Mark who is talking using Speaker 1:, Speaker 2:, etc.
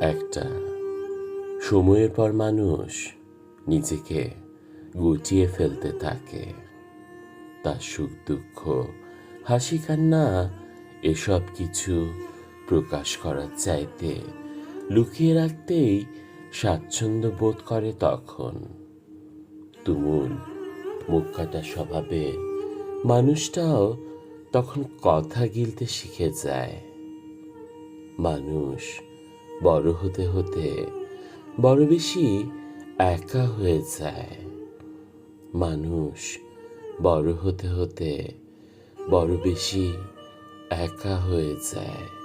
Speaker 1: একটা। সময়ের পর মানুষ নিজেকে গুটিয়ে ফেলতে থাকে। তার সুখ, দুঃখ, হাসি, কান্না, এসব কিছু প্রকাশ করার চাইতে লুকিয়ে রাখতেই স্বাচ্ছন্দ্য বোধ করে তখন। তুমুল মুখ কাটা স্বভাবে মানুষটাও তখন কথা গিলতে শিখে যায়। মানুষ বড় হতে হতে বড় বেশি একা হয়ে যায়। মানুষ বড় হতে হতে বড় বেশি একা হয়ে যায়।